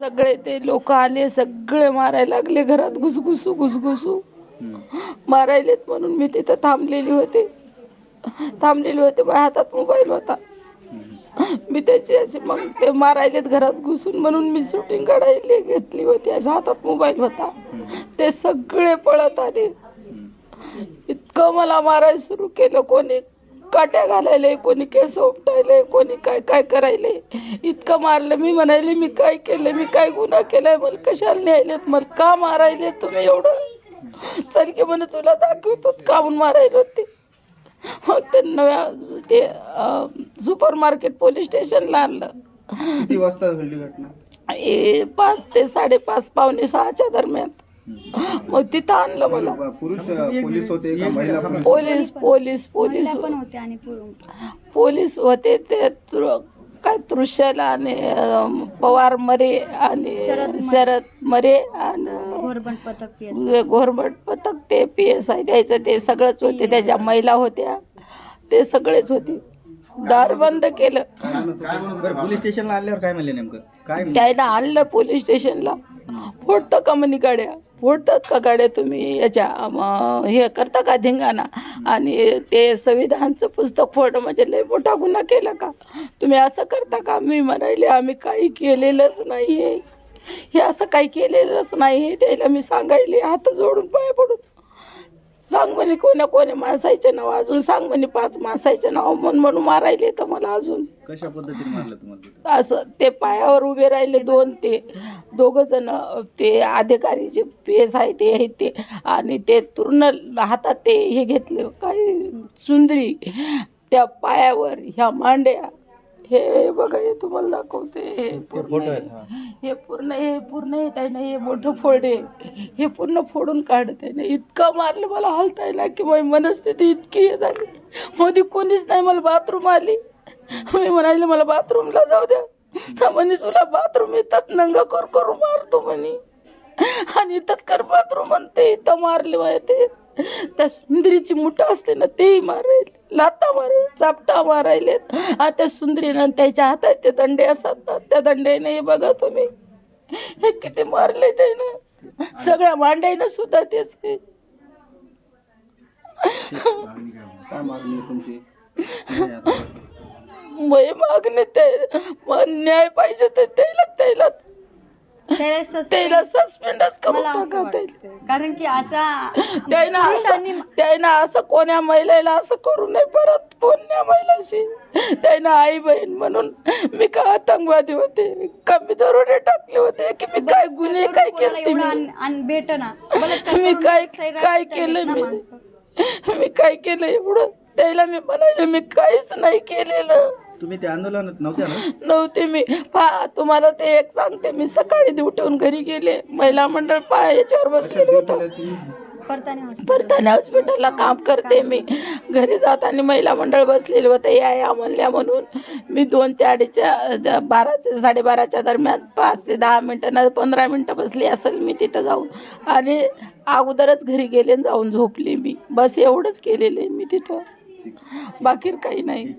सगळे ते लोक आले सगळे मारायला लागले घरात घुसघुसू घुसघुसू. मारायलेत म्हणून मी तिथं थांबलेली होते. थांबलेली होते माझ्या हातात मोबाईल होता. मी त्याची अशी मग ते मारायलेत घरात घुसून म्हणून मी शूटिंग काढायला घेतली होती अशा हातात मोबाईल होता. ते सगळे पळत आले. इतकं मला मारायला सुरू केलं कोणी. काट्या घालायले कोणी केस उपटायले कोणी काय काय करायले. इतकं मारलं मी म्हणाले मी काय केलं मी काय गुन्हा केलाय मला कशाला न्यायलेत मला का मारायले तुम्ही एवढं? चल की म्हणे तुला दाखवतो का म्हणून मारायला होते. मग ते नव्या ते सुपर मार्केट पोलीस स्टेशनला आणलं. किती वाजता घडली घटना? ए पाच ते साडेपाच पावणे सहाच्या दरम्यान. मग तिथं आणलं मला. पुरुष पोलीस होते का महिला पोलीस? पोलीस पोलीस पोलीस महिला पण होते आणि पुरुष. पोलीस होते ते तृ- काय तृषाला आणि अं, पवार मरे आणि शरद मरे. शरद मरे आणि घोरबंद पथक घोरमट पथक ते पी एस आय द्यायचं ते सगळंच होते त्याच्या महिला होत्या. ते सगळेच होते. दार बंद केलं बरं, पोलीस स्टेशनला आणल्यावर काय म्हणले नेमकं? काय? त्याला आणलं पोलीस स्टेशनला. फोडतं का म्हणे गाड्या? फोडतात का गाड्या तुम्ही? याच्या हे करता का धिंगाणा? आणि ते संविधानचं पुस्तक फोडणं म्हणजे लय मोठा गुन्हा केला का? तुम्ही असं करता का? मी म्हणाले आम्ही काही केलेलंच नाही आहे हे असं काही केलेलंच नाही आहे त्याला मी सांगायले हात जोडून पाय पडून सांग म्हणे कोण्या कोण्या माणसाचे नाव अजून सांग म्हणे पाच माणसाचे नाव म्हणून म्हणून मारायले तर मला अजून कशा पद्धतीने मारलं तुम्हाला तिथं? असं ते पायावर उभे राहिले दोन ते दोघ जण ते अधिकारी जे पेस आहे ते आहेत ते आणि ते पूर्ण हातात ते हे घेतले काय सुंदरी त्या पायावर ह्या मांड्या हे बघा हे तुम्हाला दाखवते. हे पूर्ण हा. पूर्ण हे पूर्ण येत आहे ना हे मोठं फोडे हे पूर्ण फोडून काढत. आहे ना इतकं मारलं मला हलता येईल की माझी मनस्थिती इतकी हे झाली. मोदी कोणीच नाही मला बाथरूम आली. मी म्हणाले मला बाथरूमला जाऊ द्या. तर म्हणे तुला बाथरूम येतात नंगा कर करू मारतो म्हणे. आणि इथंच कर बाथरूम आणि ते इथं मारले माय ते. त्या सुंदरीची मुठा असते ना तेही मारायले लाता मारायले चापटा मारायलेत आणि त्या सुंदरीनं त्याच्या हातात ते दंडे असतात ना त्या दंड्याने हे बघा तुम्ही. हे किती मारले त्यानं. सगळ्या मांड्यानं सुद्धा तेच हे. काय मागणी ते मग न्याय पाहिजे तर त्याला त्याला. त्याला suspend- त्याला सस्पेंडच करून मला असं टाका त्याला वाटतं. कारण की असा त्यानं पुरुषांनी असं त्यानं असं कोण्या महिलेला असं करू नये परत कोण्या महिलाशी? त्यानं आई बहीण म्हणून मी का आतंकवादी होते? का मी दरोडे टाकले होते? की मी काय गुन्हे काय कोणाला केले? एवढं भेट ना बलात्कार मी करून काय काय केलं ना मी? माणसं. मी काय केलं एवढं? त्याला मी म्हणाले मी काहीच नाही केलेलं. तुम्ही त्या आंदोलनात नव्हत्या ना? नव्हते मी. पहा तुम्हाला ते एक सांगते. मी सकाळी ड्युटीहून घरी गेले. महिला मंडळ पहा याच्यावर बसलेलं होतं. परताने हॉस्पिटलला काम करते मी. घरी जाताना महिला मंडळ बसलेले होते. या या म्हणल्या म्हणून. मी दोन ते अडीचच्या द- बारा ते साडेबाराच्या दरम्यान पाच ते दहा मिनटं ना पंधरा मिनटं बसली असेल मी तिथं जाऊन. आणि अगोदरच घरी गेले आणि जाऊन झोपली मी. बस एवढंच केलेलं आहे मी तिथं. बाकी काही नाही.